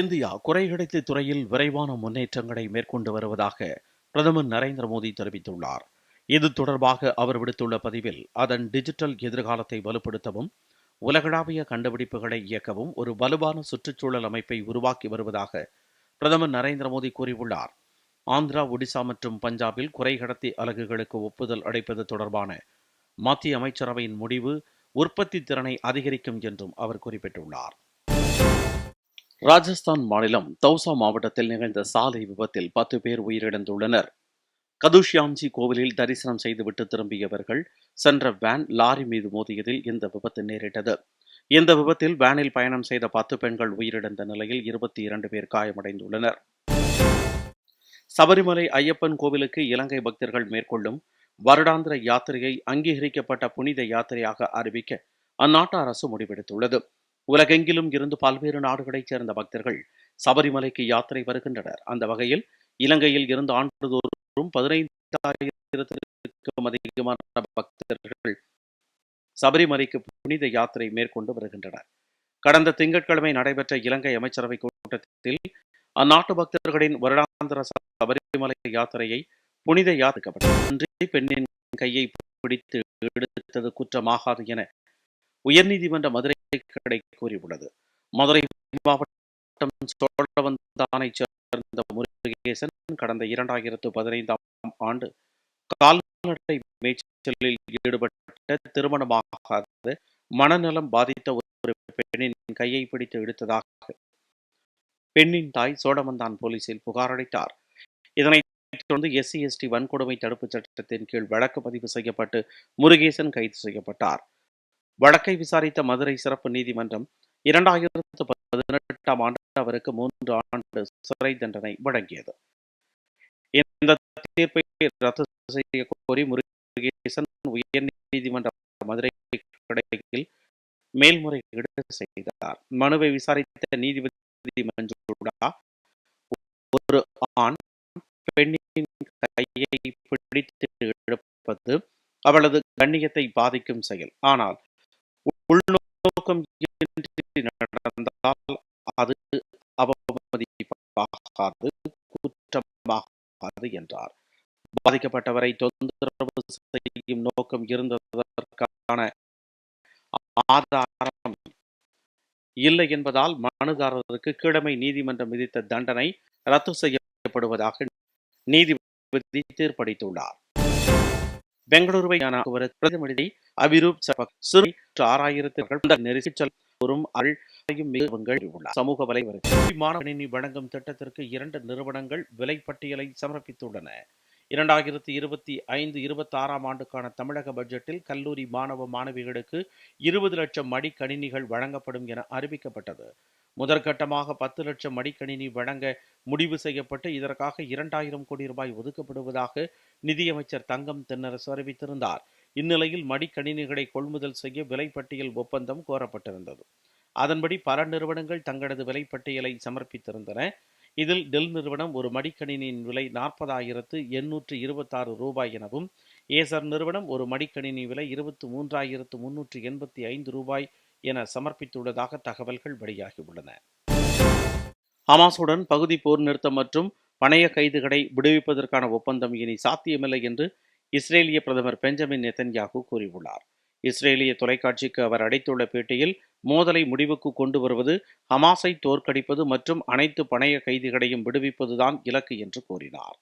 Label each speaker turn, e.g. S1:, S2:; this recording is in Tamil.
S1: இந்தியா குறைகடத்தி துறையில் விரைவான முன்னேற்றங்களை மேற்கொண்டு வருவதாக பிரதமர் நரேந்திர மோடி தெரிவித்துள்ளார் இது தொடர்பாக அவர் விடுத்துள்ள பதிவில் அதன் டிஜிட்டல் எதிர்காலத்தை வலுப்படுத்தவும் உலகளாவிய கண்டுபிடிப்புகளை இயக்கவும் ஒரு வலுவான சுற்றுச்சூழல் அமைப்பை உருவாக்கி வருவதாக பிரதமர் நரேந்திர மோடி கூறியுள்ளார் ஆந்திரா ஒடிசா மற்றும் பஞ்சாபில் குறைகடத்தி அலகுகளுக்கு ஒப்புதல் அளிப்பது தொடர்பான மத்திய அமைச்சரவையின் முடிவு உற்பத்தி திறனை அதிகரிக்கும் என்றும் அவர் குறிப்பிட்டுள்ளார் ராஜஸ்தான் மாநிலம் தௌசா மாவட்டத்தில் நிகழ்ந்த சாலை விபத்தில் பத்து பேர் உயிரிழந்துள்ளனர் கதுஷ்யாம்ஜி கோவிலில் தரிசனம் செய்துவிட்டு திரும்பியவர்கள் சென்ற வேன் லாரி மீது மோதியதில் இந்த விபத்து நேரிட்டது இந்த விபத்தில் வேனில் பயணம் செய்த பத்து பெண்கள் உயிரிழந்த நிலையில் இருபத்தி இரண்டு பேர் காயமடைந்துள்ளனர் சபரிமலை ஐயப்பன் கோவிலுக்கு இலங்கை பக்தர்கள் மேற்கொள்ளும் வருடாந்திர யாத்திரையை அங்கீகரிக்கப்பட்ட புனித யாத்திரையாக அறிவிக்க அந்நாட்டு அரசு முடிவெடுத்துள்ளது உலகெங்கிலும் இருந்து பல்வேறு நாடுகளைச் சேர்ந்த பக்தர்கள் சபரிமலைக்கு யாத்திரை வருகின்றனர் அந்த வகையில் இலங்கையில் இருந்து ஆண்டுதோறும் பதினைந்தாயிரத்திற்கும் அதிகமான பக்தர்கள் சபரிமலைக்கு புனித யாத்திரை மேற்கொண்டு வருகின்றனர் கடந்த திங்கட்கிழமை நடைபெற்ற இலங்கை அமைச்சரவை கூட்டத்தில் அந்நாட்டு பக்தர்களின் வருடாந்திர சபரிமலை யாத்திரையை புனித யாத்திரிக்கப்பட்டது பெண்ணின் கையை பிடித்து எடுத்தது குற்றமாகாது என உயர்நீதிமன்ற மதுரை கடை கூறியுள்ளது மதுரை மாவட்டம் சோழவந்தானை சேர்ந்த முருகேசன் கடந்த இரண்டாயிரத்து பதினைந்தாம் ஆண்டு கால்நடை மேய்ச்சலில் ஈடுபட்ட திருமணமாகாது மனநலம் பாதித்த ஒரு பெண்ணின் கையை பிடித்து இழுத்ததாக பெண்ணின் தாய் சோழவந்தான் போலீசில் புகார் அளித்தார் இதனை தொடர்ந்து எஸ்சி எஸ்டி வன்கொடுமை தடுப்பு சட்டத்தின் கீழ் வழக்கு பதிவு செய்யப்பட்டு முருகேசன் கைது செய்யப்பட்டார் வழக்கை விசாரித்த மதுரை சிறப்பு நீதிமன்றம் இரண்டாயிரத்து பதினெட்டாம் ஆண்டு அவருக்கு மூன்று ஆண்டு சிறை தண்டனை வழங்கியது இந்த தீர்ப்பை ரத்து செய்ய கோரி முருகேசன் உயர் நீதிமன்ற மதுரை கடையில் மேல்முறையீடு செய்தார் மனுவை விசாரித்த நீதிபதி மஞ்சுடா ஒரு ஆண் பெண்ணின் கையை பிடித்து எடுப்பது அவளது கண்ணியத்தை பாதிக்கும் செயல் ஆனால் உள்நோக்கம் நடந்தால் அது அவமதிப்பாகாது குற்றமாகாது என்றார் பாதிக்கப்பட்டவரை தொந்தரவு செய்யும் நோக்கம் இருந்ததற்கான ஆதாரம் இல்லை என்பதால் மனுதாரருக்கு கிழமை நீதிமன்றம் விதித்த தண்டனை ரத்து செய்யப்படுவதாக நீதிபதி தீர்ப்பளித்துள்ளார் பெங்களூருவை பிரதிநிதி அபிரூப் சிறு மற்ற ஆறாயிரத்திற்கு சமூக வலைவர்கள் கணினி வழங்கும் திட்டத்திற்கு இரண்டு நிறுவனங்கள் விலைப்பட்டியலை சமர்ப்பித்துள்ளன இரண்டாயிரத்தி இருபத்தி ஐந்து இருபத்தி ஆறாம் ஆண்டுக்கான தமிழக பட்ஜெட்டில் கல்லூரி மாணவ மாணவிகளுக்கு இருபது லட்சம் மடிக்கணினிகள் வழங்கப்படும் என அறிவிக்கப்பட்டது முதற்கட்டமாக பத்து லட்சம் மடிக்கணினி வழங்க முடிவு செய்யப்பட்டு இதற்காக இரண்டாயிரம் கோடி ரூபாய் ஒதுக்கப்படுவதாக நிதியமைச்சர் தங்கம் தென்னரசு அறிவித்திருந்தார் இந்நிலையில் மடிக்கணினிகளை கொள்முதல் செய்ய விலைப்பட்டியல் ஒப்பந்தம் கோரப்பட்டிருந்தது அதன்படி பல நிறுவனங்கள் தங்களது விலைப்பட்டியலை சமர்ப்பித்திருந்தன இதில் டெல் நிறுவனம் ஒரு மடிக்கணினியின் விலை நாற்பதாயிரத்து எண்ணூற்று இருபத்தாறு ரூபாய் எனவும் ஏசர் நிறுவனம் ஒரு மடிக்கணினி விலை இருபத்தி மூன்றாயிரத்து முன்னூற்று எண்பத்தி ஐந்து ரூபாய் என சமர்ப்பித்துள்ளதாக தகவல்கள் வெளியாகியுள்ளன ஹமாசுடன் பகுதி போர் நிறுத்தம் மற்றும் பணைய கைதுகளை விடுவிப்பதற்கான ஒப்பந்தம் இனி சாத்தியமில்லை என்று இஸ்ரேலிய பிரதமர் பெஞ்சமின் நெத்தன்யாகு கூறியுள்ளார் இஸ்ரேலிய தொலைக்காட்சிக்கு அவர் அடைத்துள்ள பேட்டியில் மோதலை முடிவுக்கு கொண்டு வருவது ஹமாஸை தோற்கடிப்பது மற்றும் அனைத்து பணைய கைதிகளையும் விடுவிப்பதுதான் இலக்கு என்று கூறினார்